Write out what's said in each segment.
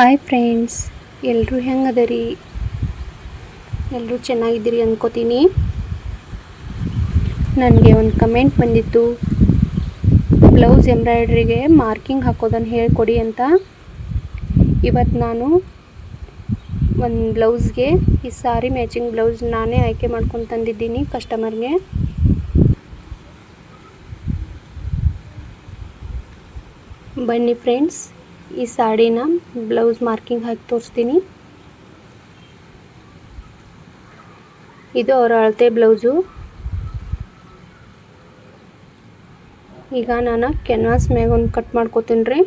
Hi friends ಎಲ್ಲರೂ ಹೆಂಗದರಿ? ಎಲ್ಲರೂ ಚೆನ್ನಾಗಿದ್ದೀರಿ ಅಂದ್ಕೋತೀನಿ ನನಗೆ ಒಂದು ಕಮೆಂಟ್ ಬಂದಿತ್ತು. ಬ್ಲೌಸ್ ಎಂಬ್ರಾಯ್ಡ್ರಿಗೆ ಮಾರ್ಕಿಂಗ್ ಹಾಕೋದನ್ನು ಹೇಳ್ಕೊಡಿ ಅಂತ. ಇವತ್ತು ನಾನು ಒಂದು ಬ್ಲೌಸ್ಗೆ ಈ ಸಾರಿ ಮ್ಯಾಚಿಂಗ್ ಬ್ಲೌಸ್ ನಾನೇ ಆಯ್ಕೆ ಮಾಡ್ಕೊಂಡು ತಂದಿದ್ದೀನಿ ಕಸ್ಟಮರ್ಗೆ ಬನ್ನಿ ಫ್ರೆಂಡ್ಸ್ ಈ ಸಾಡಿನ ಬ್ಲೌಸ್ ಮಾರ್ಕಿಂಗ್ ಹಾಕಿ ತೋರಿಸ್ತೀನಿ. ಇದು ಅವರ ಅಳತೆ ಬ್ಲೌಸು. ಈಗ ನಾನು ಕ್ಯಾನ್ವಾಸ್ ಮ್ಯಾಗ ಒಂದು ಕಟ್ ಮಾಡ್ಕೋತೀನಿ ರೀ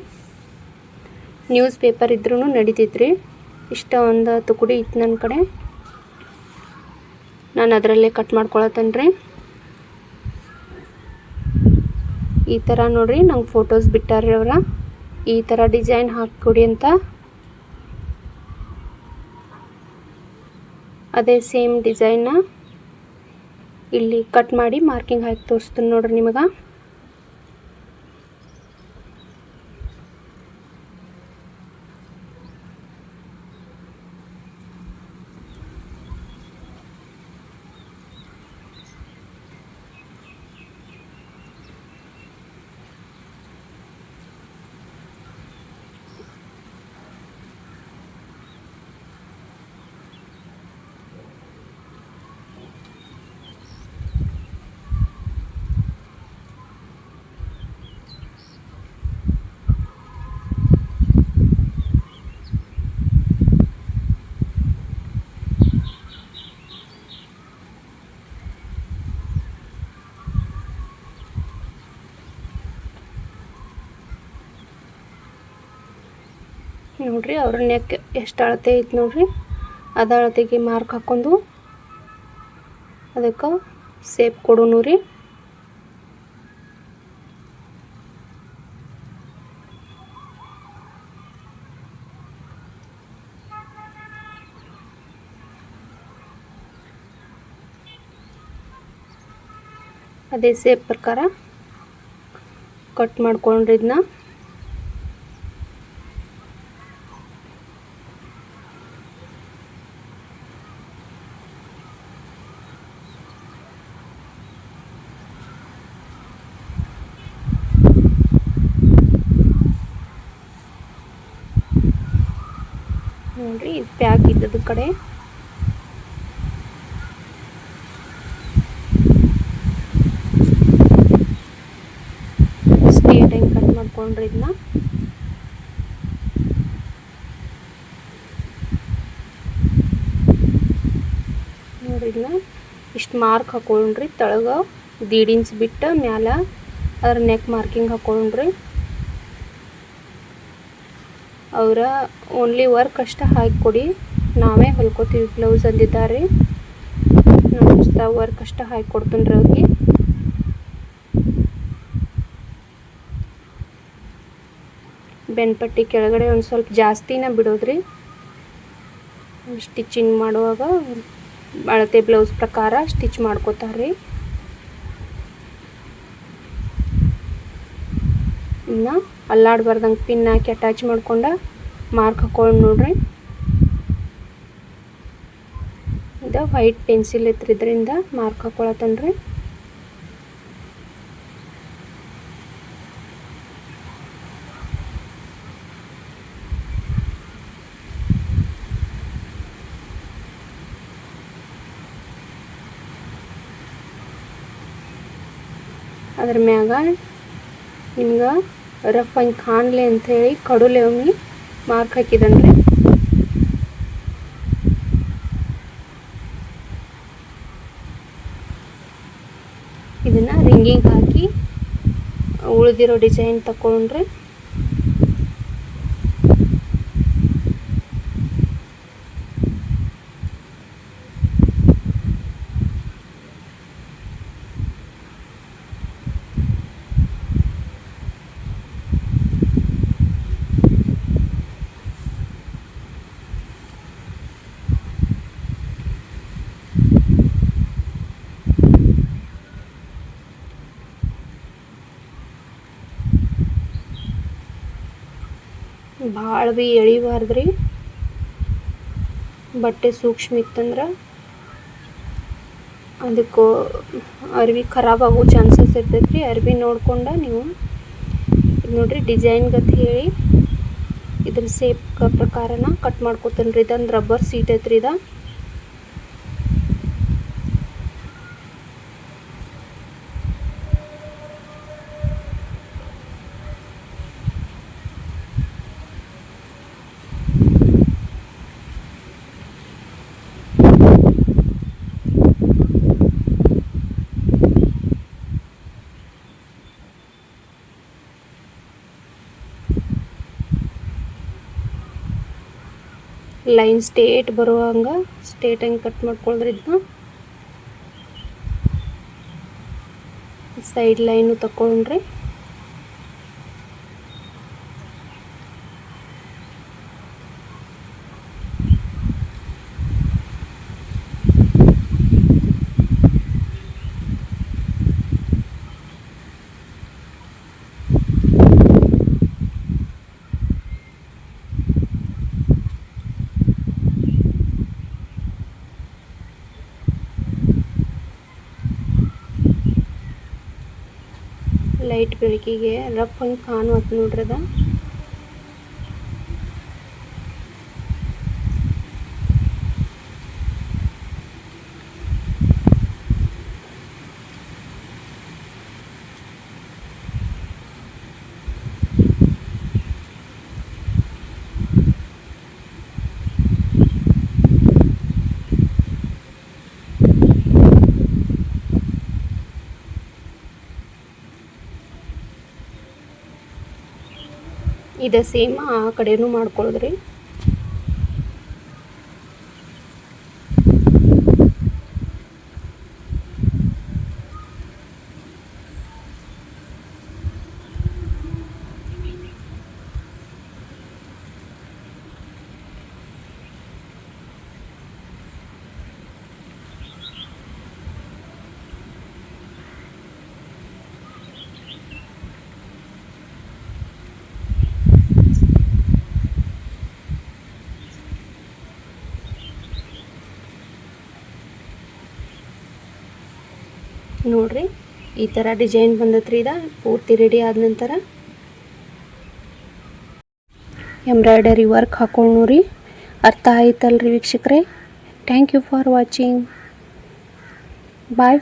ನ್ಯೂಸ್ ಪೇಪರ್ ಇದ್ರೂ ನಡೀತೈತ್ರಿ. ಇಷ್ಟ ಒಂದು ತುಕುಡಿ ಇತ್ತು ನನ್ನ ಕಡೆ. ನಾನು ಅದರಲ್ಲೇ ಕಟ್ ಮಾಡ್ಕೊಳತ್ತೇನೆ ರೀ ಈ ಥರ ನೋಡಿರಿ, ನಂಗೆ ಫೋಟೋಸ್ ಬಿಟ್ಟಾರ್ರಿ ಅವರ. ಈ ಥರ ಡಿಸೈನ್ ಹಾಕಿಕೊಡಿ ಅಂತ. ಅದೇ ಸೇಮ್ ಡಿಸೈನ್ನ ಇಲ್ಲಿ ಕಟ್ ಮಾಡಿ ಮಾರ್ಕಿಂಗ್ ಹಾಕಿ ತೋರಿಸ್ತೀನಿ ನೋಡ್ರಿ ನಿಮಗೆ. ನೋಡ್ರಿ, ಅವ್ರ ನೆಕ್ ಎಷ್ಟು ಅಳತೆ ಐತೆ ನೋಡ್ರಿ. ಅದ ಅಳತೆಗೆ ಮಾರ್ಕ್ ಹಾಕೊಂಡು ಅದಕ್ಕೆ ಸೇಪ್ ಕೊಡೋನು ರೀ. ಅದೇ ಸೇಪ್ ಪ್ರಕಾರ ಕಟ್ ಮಾಡ್ಕೊಂಡ್ರಿ ಇದನ್ನ ನೋಡ್ರಿ ಪ್ಯಾಕ್ ಇದ್ದದ ಕಡೆ. ಸ್ಟೇಟ್ ಕಟ್ ಮಾಡ್ಕೊಂಡ್ರಿ ಇದನ್ನ ನೋಡ್ರಿ ಇದನ್ನ ಇಷ್ಟು ಮಾರ್ಕ್ ಹಾಕೊಂಡ್ರಿ, ತಳಗ ದೀಡಿನ್ಸ್ ಬಿಟ್ಟು ಮ್ಯಾಲ ಅದ್ರ ನೆಕ್ ಮಾರ್ಕಿಂಗ್ ಹಾಕೊಂಡ್ರಿ. ಅವರ ಓನ್ಲಿ ವರ್ಕ್ ಅಷ್ಟೇ ಹಾಕಿಕೊಡಿ. ನಾವೇ ಹೊಲ್ಕೋತೀವಿ ಬ್ಲೌಸ್ ಅಂದಿದ್ದಾರೆ. ವರ್ಕ್ ಅಷ್ಟೇ ಹಾಕಿ ರೀ ಅವ್ರಿಗೆ ಬೆನ್ಪಟ್ಟಿ ಕೆಳಗಡೆ ಒಂದು ಸ್ವಲ್ಪ ಜಾಸ್ತಿನ ಬಿಡೋದ್ರಿ. ಸ್ಟಿಚಿಂಗ್ ಮಾಡುವಾಗ ಅಳತೆ ಬ್ಲೌಸ್ ಪ್ರಕಾರ ಸ್ಟಿಚ್ ಮಾಡ್ಕೋತಾರೆ ಇನ್ನು ಅಲ್ಲಾಡ್ಬಾರ್ದಂಗೆ ಪಿನ್ ಹಾಕಿ ಅಟ್ಯಾಚ್ ಮಾಡ್ಕೊಂಡು ಮಾರ್ಕ್ ಹಾಕೊಂಡು ನೋಡ್ರಿ. ಇದು ವೈಟ್ ಪೆನ್ಸಿಲ್ ಇತ್ತು ಇದರಿಂದ ಮಾರ್ಕ್ ಹಾಕೊಳತ್ತನ್ರಿ. ಅದ್ರ ಮ್ಯಾಗ ನಿಮ್ಗೆ ರಫ್ ಹಂಗೆ ಕಾಣಲಿ ಅಂಥೇಳಿ ಕಡುಲೆ ಒಮ್ಮೆ ಮಾರ್ಕ್ ಹಾಕಿದಂಗೆ ಇದನ್ನು ರಿಂಗಿಂಗ್ ಹಾಕಿ ಉಳಿದಿರೋ ಡಿಸೈನ್ ತಗೊಂಡ್ರೆ ಭಾಳ ಭೀ ಎಳಿಬಾರ್ದ್ರಿ. ಬಟ್ಟೆ ಸೂಕ್ಷ್ಮ ಇತ್ತಂದ್ರೆ ಅದಕ್ಕೆ ಅರ್ವಿ ಖರಾಬ್ ಆಗೋ ಚಾನ್ಸಸ್ ಇರ್ತೈತೆ ರೀ ಅರ್ವಿ ನೋಡ್ಕೊಂಡು ನೀವು ನೋಡ್ರಿ ಡಿಸೈನ್ ಗತಿ ಹೇಳಿ. ಇದ್ರ ಸೇಪ್ ಪ್ರಕಾರನ ಕಟ್ ಮಾಡ್ಕೊತೀನಿ ರೀ ರಬ್ಬರ್ ಸೀಟ್ ಐತ್ರಿ ಇದು. ಲೈನ್ ಸ್ಟೇಟ್ ಬರೋ ಹಂಗೆ ಸ್ಟೇಟ್ ಹಂಗೆ ಕಟ್ ಮಾಡ್ಕೊಳ್ರಿ ಇದನ್ನ ಸೈಡ್ ಲೈನು ತಗೊಂಡ್ರಿ ಲೈಟ್ ಬೆಳಕಿಗೆ ರಫ್ ಕಾಣುವತ್ತು ನೋಡ್ರಿ ಅದ. ಇದೆ ಸೇಮ್ ಆ ಕಡೆನೂ ಮಾಡ್ಕೊಳ್ಳೋದ್ರಿ. ನೋಡ್ರಿ. ಈ ಥರ ಡಿಸೈನ್ ಬಂದತ್ರಿ ಇದ. ಪೂರ್ತಿ ರೆಡಿ ಆದ ನಂತರ ಎಂಬ್ರಾಯ್ಡರಿ ವರ್ಕ್ ಹಾಕೊಂಡು ರೀ ಅರ್ಥ ಆಯ್ತಲ್ರಿ ವೀಕ್ಷಕರೇ. Thank you for watching bye